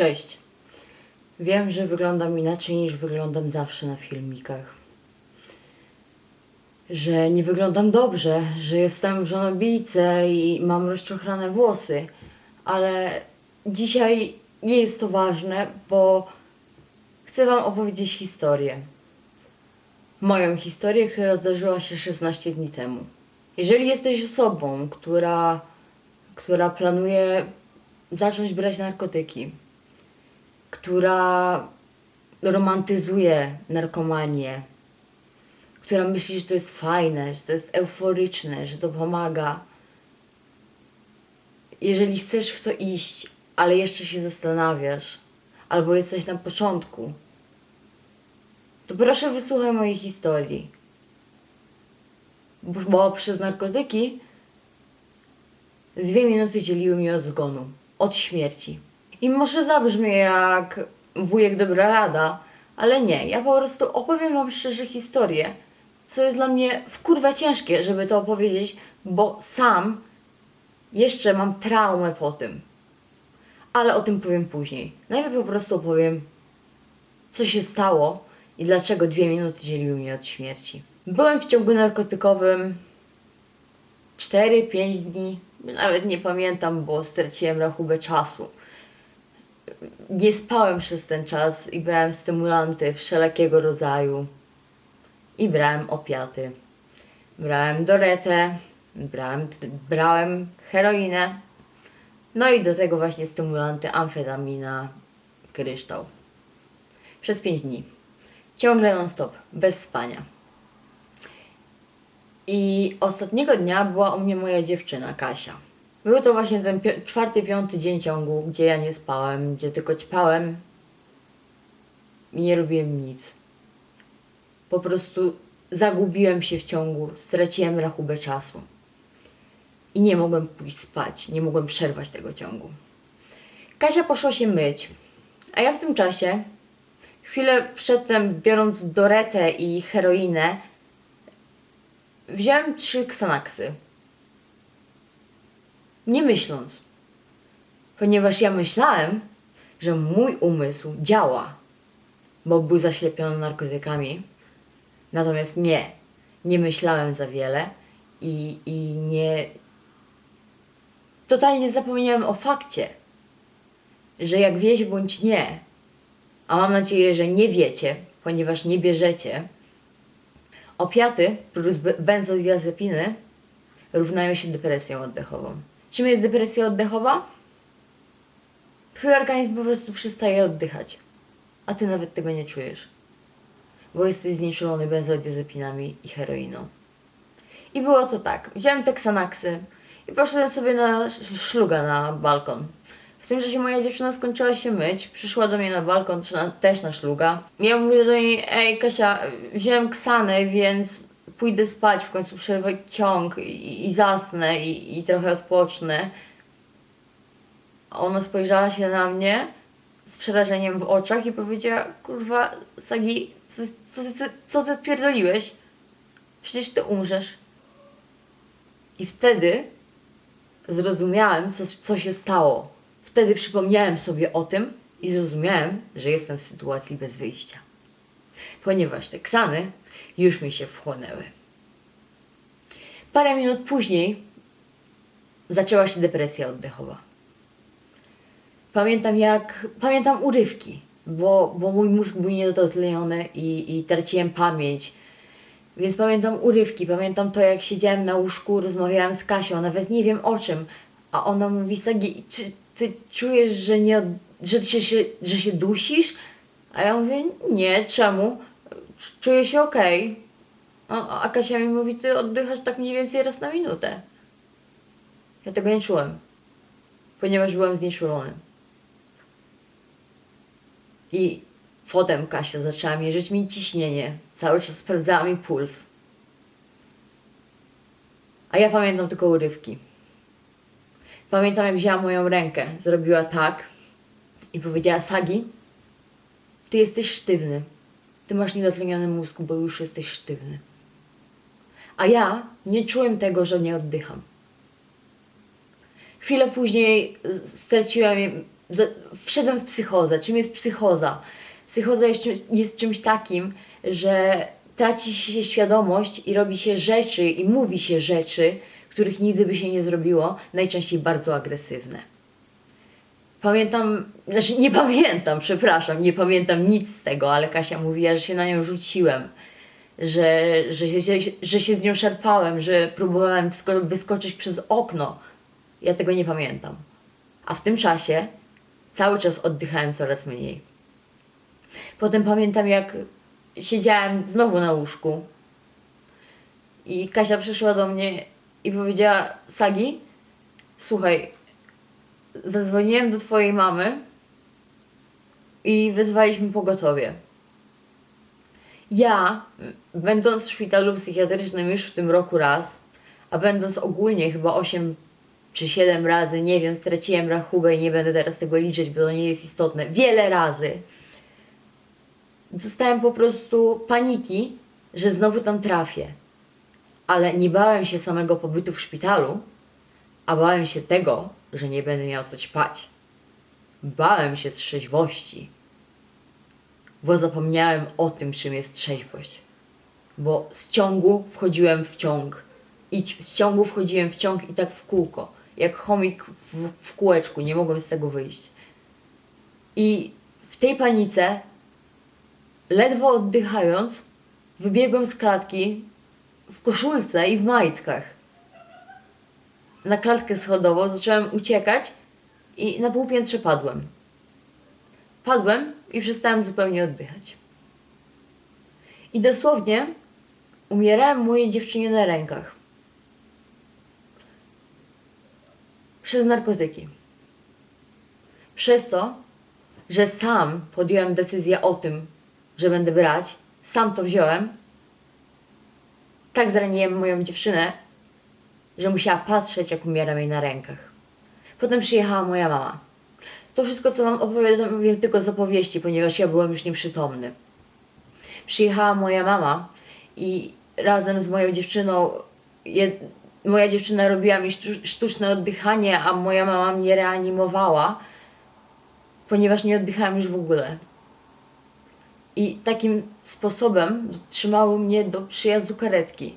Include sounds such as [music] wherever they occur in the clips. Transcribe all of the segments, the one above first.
Cześć. Wiem, że wyglądam inaczej niż wyglądam zawsze na filmikach. Że nie wyglądam dobrze, że jestem w i mam rozczochrane włosy, ale dzisiaj nie jest to ważne, bo chcę Wam opowiedzieć historię. Moją historię, która zdarzyła się 16 dni temu. Jeżeli jesteś osobą, która, która planuje zacząć brać narkotyki, która romantyzuje narkomanię, która myśli, że to jest fajne, że to jest euforyczne, że to pomaga. Jeżeli chcesz w to iść, ale jeszcze się zastanawiasz, albo jesteś na początku, to proszę wysłuchaj mojej historii. Bo, przez narkotyki dwie minuty dzieliły mnie od zgonu, od śmierci. I może zabrzmie jak wujek dobra rada, ale nie. Ja po prostu opowiem wam szczerze historię, co jest dla mnie w kurwa ciężkie, żeby to opowiedzieć, bo sam jeszcze mam traumę po tym. Ale o tym powiem później. Najpierw po prostu opowiem, co się stało i dlaczego dwie minuty dzieliły mnie od śmierci. Byłem w ciągu narkotykowym 4-5 dni, nawet nie pamiętam, bo straciłem rachubę czasu. Nie spałem przez ten czas i brałem stymulanty wszelakiego rodzaju. I brałem opiaty. Brałem doretę, brałem, brałem heroinę, no i do tego właśnie stymulanty, amfetamina, kryształ. Przez 5 dni. Ciągle non stop, bez spania. I ostatniego dnia była u mnie moja dziewczyna Kasia. Był to właśnie ten pi- czwarty, piąty dzień ciągu, gdzie ja nie spałem, gdzie tylko ćpałem i nie robiłem nic. Po prostu zagubiłem się w ciągu, straciłem rachubę czasu. I nie mogłem pójść spać, nie mogłem przerwać tego ciągu. Kasia poszła się myć, a ja w tym czasie, chwilę przedtem biorąc doretę i heroinę, wziąłem trzy ksanaksy. Nie myśląc. Ponieważ ja myślałem, że mój umysł działa, bo był zaślepiony narkotykami. Natomiast nie, nie myślałem za wiele i, i nie. Totalnie zapomniałem o fakcie, że jak wiecie bądź nie, a mam nadzieję, że nie wiecie, ponieważ nie bierzecie, Opiaty plus be- benzodiazepiny równają się depresją oddechową. Czym jest depresja oddechowa? Twój organizm po prostu przestaje oddychać, a ty nawet tego nie czujesz, bo jesteś znieczulony benzodiazepinami i heroiną. I było to tak, wziąłem te Xanaxy i poszedłem sobie na sz- szluga na balkon. W tym czasie moja dziewczyna skończyła się myć, przyszła do mnie na balkon, też na, też na szluga. Ja mówię do niej, ej Kasia, wziąłem ksanę, więc pójdę spać, w końcu przerwę ciąg i, i zasnę i, i trochę odpocznę. A ona spojrzała się na mnie z przerażeniem w oczach i powiedziała, kurwa, Sagi, co, co, co, co ty odpierdoliłeś? Przecież ty umrzesz. I wtedy zrozumiałem, co, co się stało. Wtedy przypomniałem sobie o tym i zrozumiałem, że jestem w sytuacji bez wyjścia. Ponieważ te ksany już mi się wchłonęły. Parę minut później zaczęła się depresja oddechowa. Pamiętam jak, pamiętam urywki, bo, bo mój mózg był niedotleniony i, i traciłem pamięć. Więc pamiętam urywki, pamiętam to jak siedziałem na łóżku, rozmawiałem z Kasią, nawet nie wiem o czym, a ona mówi, Sagi, czy ty czujesz, że nie, że, się, że się dusisz? A ja mówię, nie, czemu? Czuję się okej. A, a Kasia mi mówi, ty oddychasz tak mniej więcej raz na minutę. Ja tego nie czułem, ponieważ byłem znieczulony. I potem Kasia zaczęła mierzyć mi ciśnienie. Cały czas sprawdzała mi puls. A ja pamiętam tylko urywki. Pamiętam, jak wzięła moją rękę, zrobiła tak i powiedziała: Sagi, ty jesteś sztywny. Ty masz niedotleniony mózg, bo już jesteś sztywny. A ja nie czułem tego, że nie oddycham. Chwilę później straciłem za- wszedłem w psychozę. Czym jest psychoza? Psychoza jest, jest czymś takim, że traci się świadomość i robi się rzeczy i mówi się rzeczy, których nigdy by się nie zrobiło, najczęściej bardzo agresywne. Pamiętam, znaczy nie pamiętam, [laughs] przepraszam, nie pamiętam nic z tego, ale Kasia mówiła, że się na nią rzuciłem, że, że, się, że się z nią szarpałem, że próbowałem wyskoczyć przez okno. Ja tego nie pamiętam. A w tym czasie cały czas oddychałem coraz mniej. Potem pamiętam, jak siedziałem znowu na łóżku i Kasia przyszła do mnie i powiedziała: Sagi, słuchaj, zadzwoniłem do twojej mamy i wezwaliśmy pogotowie. Ja, będąc w szpitalu psychiatrycznym już w tym roku raz, a będąc ogólnie chyba 8 czy 7 razy, nie wiem, straciłem rachubę i nie będę teraz tego liczyć, bo to nie jest istotne, wiele razy, dostałem po prostu paniki, że znowu tam trafię. Ale nie bałem się samego pobytu w szpitalu, a bałem się tego, że nie będę miał co ćpać. Bałem się trzeźwości, bo zapomniałem o tym, czym jest trzeźwość. Bo z ciągu wchodziłem w ciąg. I z ciągu wchodziłem w ciąg i tak w kółko. Jak chomik w, w kółeczku, nie mogłem z tego wyjść. I w tej panice, ledwo oddychając, wybiegłem z klatki w koszulce i w majtkach na klatkę schodową, zacząłem uciekać i na półpiętrze padłem. Padłem i przestałem zupełnie oddychać. I dosłownie umierałem mojej dziewczynie na rękach. Przez narkotyki. Przez to, że sam podjąłem decyzję o tym, że będę brać, sam to wziąłem, tak zraniłem moją dziewczynę, że musiała patrzeć, jak umieram jej na rękach. Potem przyjechała moja mama. To wszystko, co wam opowiadam, wiem tylko z opowieści, ponieważ ja byłem już nieprzytomny. Przyjechała moja mama i razem z moją dziewczyną, jed, moja dziewczyna robiła mi sztu- sztuczne oddychanie, a moja mama mnie reanimowała, ponieważ nie oddychałam już w ogóle. I takim sposobem trzymały mnie do przyjazdu karetki.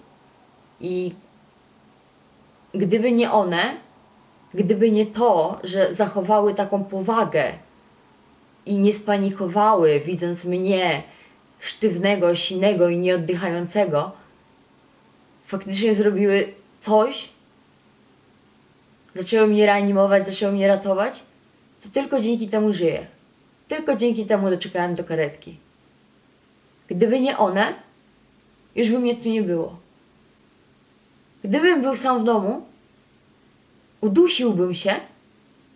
I gdyby nie one, gdyby nie to, że zachowały taką powagę i nie spanikowały, widząc mnie sztywnego, sinego i nieoddychającego, faktycznie zrobiły coś, zaczęły mnie reanimować, zaczęły mnie ratować, to tylko dzięki temu żyję. Tylko dzięki temu doczekałem do karetki. Gdyby nie one, już by mnie tu nie było. Gdybym był sam w domu, udusiłbym się,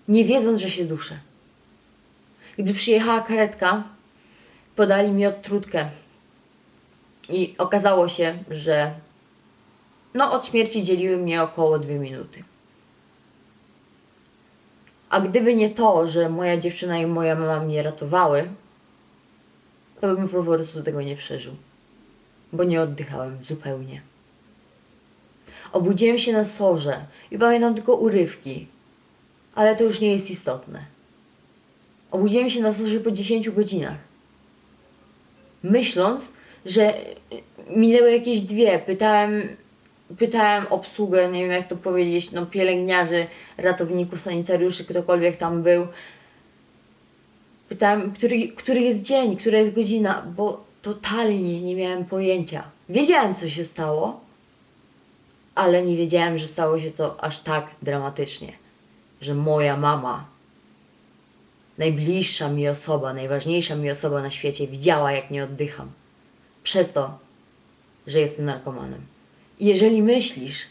nie wiedząc, że się duszę. Gdy przyjechała karetka, podali mi odtrutkę i okazało się, że no od śmierci dzieliły mnie około dwie minuty. A gdyby nie to, że moja dziewczyna i moja mama mnie ratowały, to bym po prostu tego nie przeżył. Bo nie oddychałem zupełnie. Obudziłem się na sorze i pamiętam tylko urywki, ale to już nie jest istotne. Obudziłem się na sorze po 10 godzinach. Myśląc, że minęły jakieś dwie, pytałem, pytałem obsługę, nie wiem jak to powiedzieć, no pielęgniarzy, ratowników, sanitariuszy, ktokolwiek tam był. Pytałem, który, który jest dzień, która jest godzina, bo totalnie nie miałem pojęcia. Wiedziałem, co się stało, ale nie wiedziałem, że stało się to aż tak dramatycznie, że moja mama, najbliższa mi osoba, najważniejsza mi osoba na świecie, widziała, jak nie oddycham. Przez to, że jestem narkomanem. Jeżeli myślisz,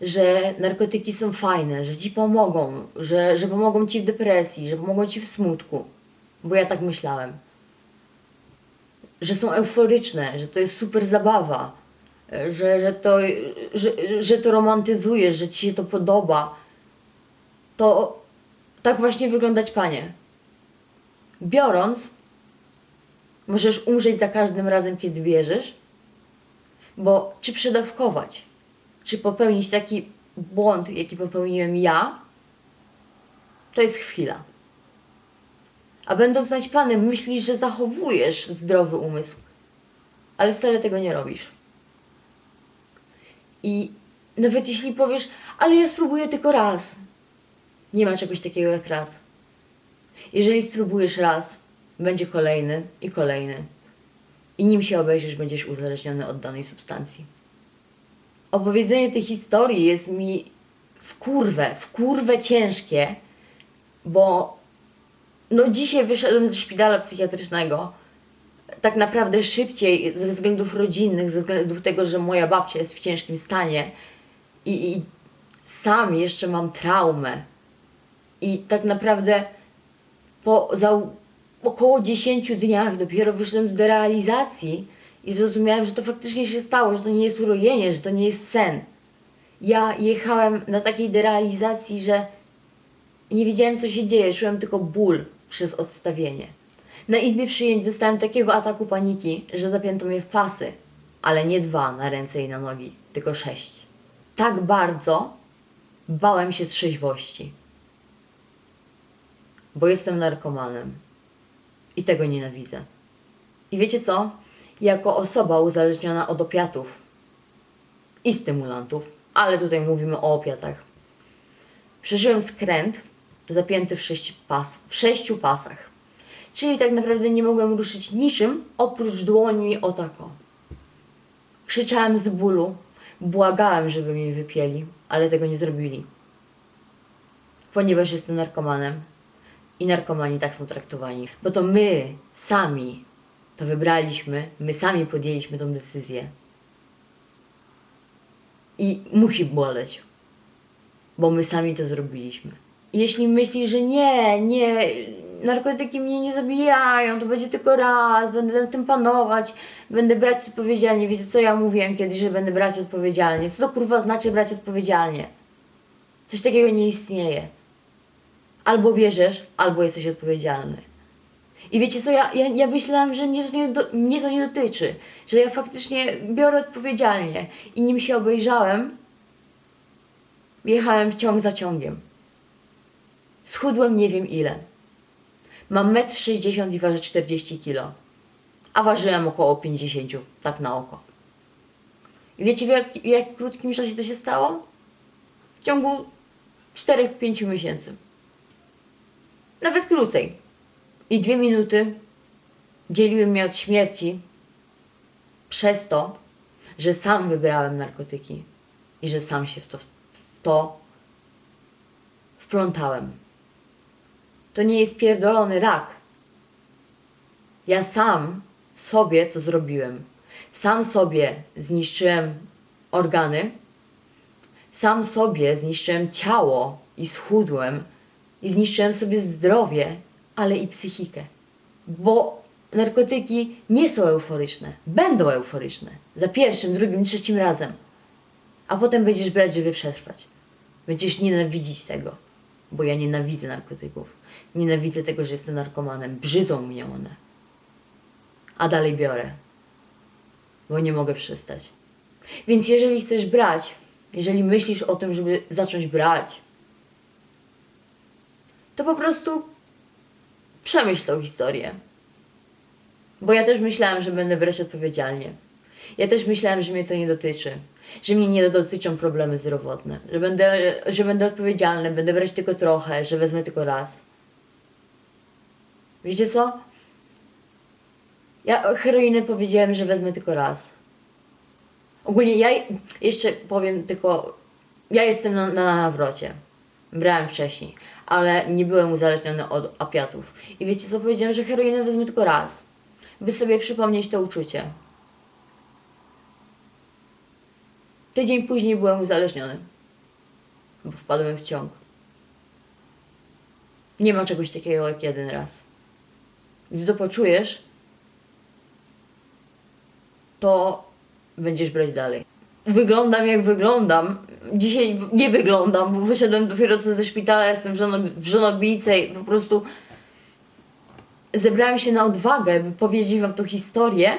że narkotyki są fajne, że ci pomogą, że, że pomogą ci w depresji, że pomogą ci w smutku, bo ja tak myślałem, że są euforyczne, że to jest super zabawa, że, że, to, że, że to romantyzujesz, że ci się to podoba, to tak właśnie wyglądać panie. Biorąc, możesz umrzeć za każdym razem, kiedy bierzesz, bo czy przedawkować, czy popełnić taki błąd, jaki popełniłem ja, to jest chwila. A będąc naćpanym, myślisz, że zachowujesz zdrowy umysł, ale wcale tego nie robisz. I nawet jeśli powiesz, ale ja spróbuję tylko raz, nie ma czegoś takiego jak raz. Jeżeli spróbujesz raz, będzie kolejny i kolejny. I nim się obejrzysz, będziesz uzależniony od danej substancji. Opowiedzenie tej historii jest mi w kurwę, w kurwę ciężkie, bo no dzisiaj wyszedłem ze szpitala psychiatrycznego tak naprawdę szybciej ze względów rodzinnych, ze względu tego, że moja babcia jest w ciężkim stanie i, i sam jeszcze mam traumę. I tak naprawdę po za około 10 dniach dopiero wyszedłem z derealizacji i zrozumiałem, że to faktycznie się stało, że to nie jest urojenie, że to nie jest sen. Ja jechałem na takiej derealizacji, że nie wiedziałem, co się dzieje, czułem tylko ból przez odstawienie. Na izbie przyjęć dostałem takiego ataku paniki, że zapięto mnie w pasy, ale nie dwa na ręce i na nogi, tylko sześć. Tak bardzo bałem się trzeźwości, bo jestem narkomanem i tego nienawidzę. I wiecie co? Jako osoba uzależniona od opiatów i stymulantów, ale tutaj mówimy o opiatach, przeżyłem skręt zapięty w, sześć pas, w sześciu pasach. Czyli tak naprawdę nie mogłem ruszyć niczym oprócz dłoni o tako. Krzyczałem z bólu, błagałem, żeby mnie wypieli, ale tego nie zrobili. Ponieważ jestem narkomanem i narkomani tak są traktowani. Bo to my sami to wybraliśmy, my sami podjęliśmy tą decyzję. I musi boleć, bo my sami to zrobiliśmy. Jeśli myślisz, że nie, nie, narkotyki mnie nie zabijają, to będzie tylko raz, będę nad tym panować, będę brać odpowiedzialnie. Wiecie co ja mówiłem kiedyś, że będę brać odpowiedzialnie? Co to kurwa znaczy brać odpowiedzialnie? Coś takiego nie istnieje. Albo bierzesz, albo jesteś odpowiedzialny. I wiecie co, ja, ja, ja myślałam, że mnie to, nie do, mnie to nie dotyczy, że ja faktycznie biorę odpowiedzialnie. I nim się obejrzałem, jechałem w ciąg za ciągiem. Schudłem nie wiem ile. Mam 1,60 m i ważę 40 kg. A ważyłem około 50, tak na oko. I wiecie w jak, w jak krótkim czasie to się stało? W ciągu 4-5 miesięcy. Nawet krócej. I dwie minuty dzieliły mnie od śmierci przez to, że sam wybrałem narkotyki i że sam się w to, w to wplątałem. To nie jest pierdolony rak. Ja sam sobie to zrobiłem. Sam sobie zniszczyłem organy, sam sobie zniszczyłem ciało i schudłem, i zniszczyłem sobie zdrowie, ale i psychikę. Bo narkotyki nie są euforyczne, będą euforyczne. Za pierwszym, drugim, trzecim razem. A potem będziesz brać, żeby przetrwać. Będziesz nienawidzić tego, bo ja nienawidzę narkotyków. Nienawidzę tego, że jestem narkomanem. Brzydzą mnie one. A dalej biorę, bo nie mogę przestać. Więc jeżeli chcesz brać, jeżeli myślisz o tym, żeby zacząć brać, to po prostu przemyśl tą historię. Bo ja też myślałam, że będę brać odpowiedzialnie. Ja też myślałam, że mnie to nie dotyczy. Że mnie nie dotyczą problemy zdrowotne. Że będę, że będę odpowiedzialny, będę brać tylko trochę, że wezmę tylko raz. Wiecie co? Ja heroinę powiedziałem, że wezmę tylko raz. Ogólnie ja jeszcze powiem tylko, ja jestem na, na nawrocie. Brałem wcześniej, ale nie byłem uzależniony od opiatów. I wiecie co? Powiedziałem, że heroinę wezmę tylko raz, by sobie przypomnieć to uczucie. Tydzień później byłem uzależniony, bo wpadłem w ciąg. Nie ma czegoś takiego jak jeden raz. Gdy to poczujesz, to będziesz brać dalej. Wyglądam jak wyglądam. Dzisiaj nie wyglądam, bo wyszedłem dopiero co ze szpitala, jestem w, żono, w żonobijce i po prostu zebrałam się na odwagę, by powiedzieć wam tą historię,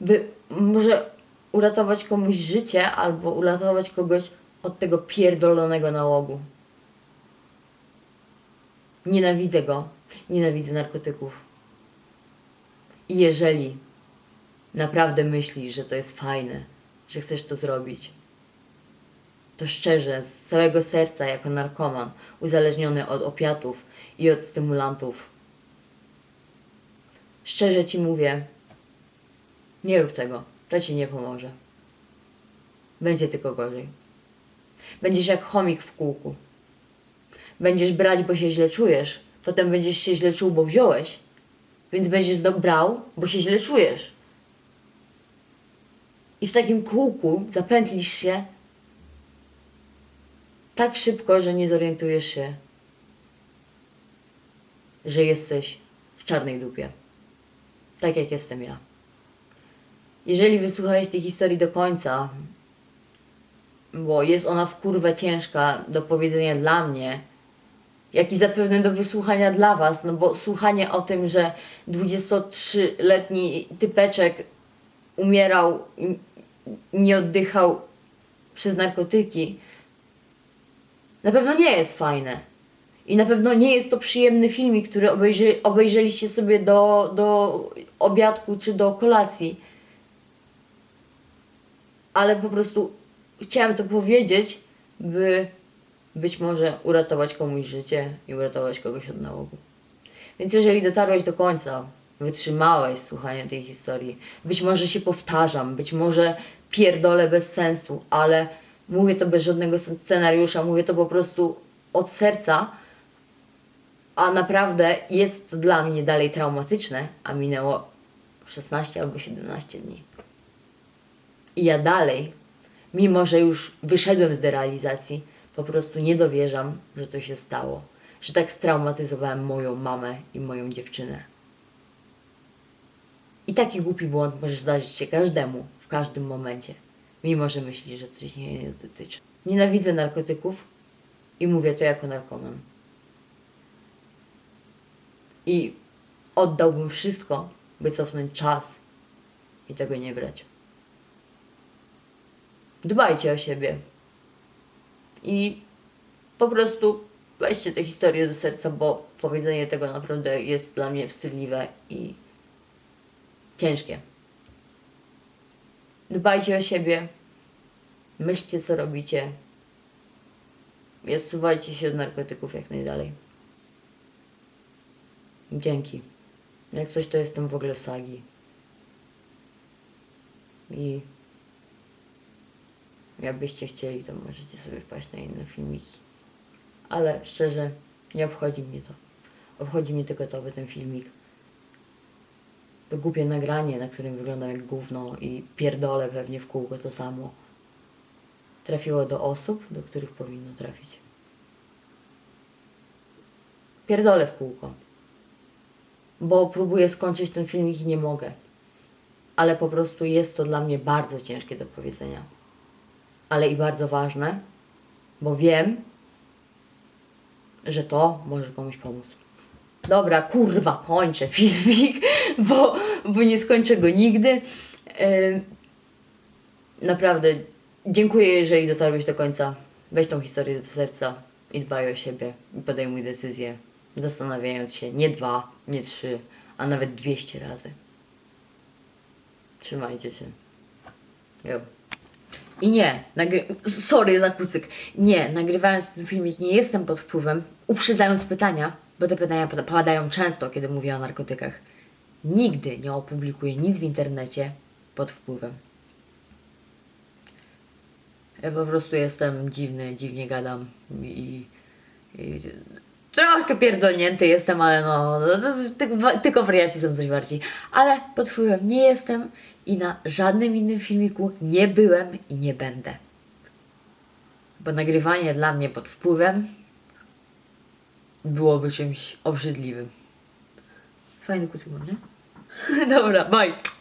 by może uratować komuś życie albo uratować kogoś od tego pierdolonego nałogu. Nienawidzę go. Nienawidzę narkotyków. I jeżeli naprawdę myślisz, że to jest fajne, że chcesz to zrobić, to szczerze, z całego serca, jako narkoman, uzależniony od opiatów i od stymulantów, szczerze ci mówię, nie rób tego, to ci nie pomoże. Będzie tylko gorzej. Będziesz jak chomik w kółku. Będziesz brać, bo się źle czujesz, potem będziesz się źle czuł, bo wziąłeś, więc będziesz znowu brał, bo się źle czujesz. I w takim kółku zapętlisz się tak szybko, że nie zorientujesz się, że jesteś w czarnej dupie. Tak jak jestem ja. Jeżeli wysłuchałeś tej historii do końca, bo jest ona w kurwę ciężka do powiedzenia dla mnie, jak i zapewne do wysłuchania dla Was, no bo słuchanie o tym, że 23-letni typeczek umierał nie oddychał przez narkotyki, na pewno nie jest fajne. I na pewno nie jest to przyjemny filmik, który obejrzy, obejrzeliście sobie do, do obiadku czy do kolacji. Ale po prostu chciałam to powiedzieć, by być może uratować komuś życie i uratować kogoś od nałogu. Więc jeżeli dotarłeś do końca, wytrzymałeś słuchania tej historii, być może się powtarzam, być może pierdolę bez sensu, ale mówię to bez żadnego scenariusza, mówię to po prostu od serca, a naprawdę jest to dla mnie dalej traumatyczne, a minęło 16 albo 17 dni. I ja dalej, mimo że już wyszedłem z derealizacji, po prostu nie dowierzam, że to się stało. Że tak straumatyzowałem moją mamę i moją dziewczynę. I taki głupi błąd może zdarzyć się każdemu w każdym momencie, mimo że myśli, że to się nie dotyczy. Nienawidzę narkotyków i mówię to jako narkoman. I oddałbym wszystko, by cofnąć czas i tego nie brać. Dbajcie o siebie. I po prostu weźcie tę historię do serca, bo powiedzenie tego naprawdę jest dla mnie wstydliwe i ciężkie. Dbajcie o siebie, myślcie co robicie i odsuwajcie się od narkotyków jak najdalej. Dzięki. Jak coś to jestem w ogóle sagi. I jakbyście chcieli, to możecie sobie wpaść na inne filmiki. Ale szczerze, nie obchodzi mnie to. Obchodzi mnie tylko gotowy ten filmik. To głupie nagranie, na którym wyglądam jak gówno i pierdolę pewnie w kółko to samo. Trafiło do osób, do których powinno trafić. Pierdolę w kółko. Bo próbuję skończyć ten filmik i nie mogę. Ale po prostu jest to dla mnie bardzo ciężkie do powiedzenia ale i bardzo ważne, bo wiem, że to może komuś pomóc. Dobra, kurwa, kończę filmik, [laughs] bo, bo nie skończę go nigdy. Naprawdę, dziękuję, jeżeli dotarłeś do końca. Weź tą historię do serca i dbaj o siebie i podejmuj decyzję, zastanawiając się nie dwa, nie trzy, a nawet dwieście razy. Trzymajcie się. Jo. I nie, sorry za kucyk, nie, nagrywając ten filmik nie jestem pod wpływem, uprzedzając pytania, bo te pytania pada- padają często, kiedy mówię o narkotykach. Nigdy nie opublikuję nic w internecie pod wpływem. Ja po prostu jestem dziwny, dziwnie gadam i, i troszkę pierdolnięty jestem, ale no, tylko wariaci są coś bardziej. Ale pod wpływem nie jestem i na żadnym innym filmiku nie byłem i nie będę. Bo nagrywanie dla mnie pod wpływem byłoby czymś obrzydliwym. Fajny kucyk nie? [laughs] Dobra, bye.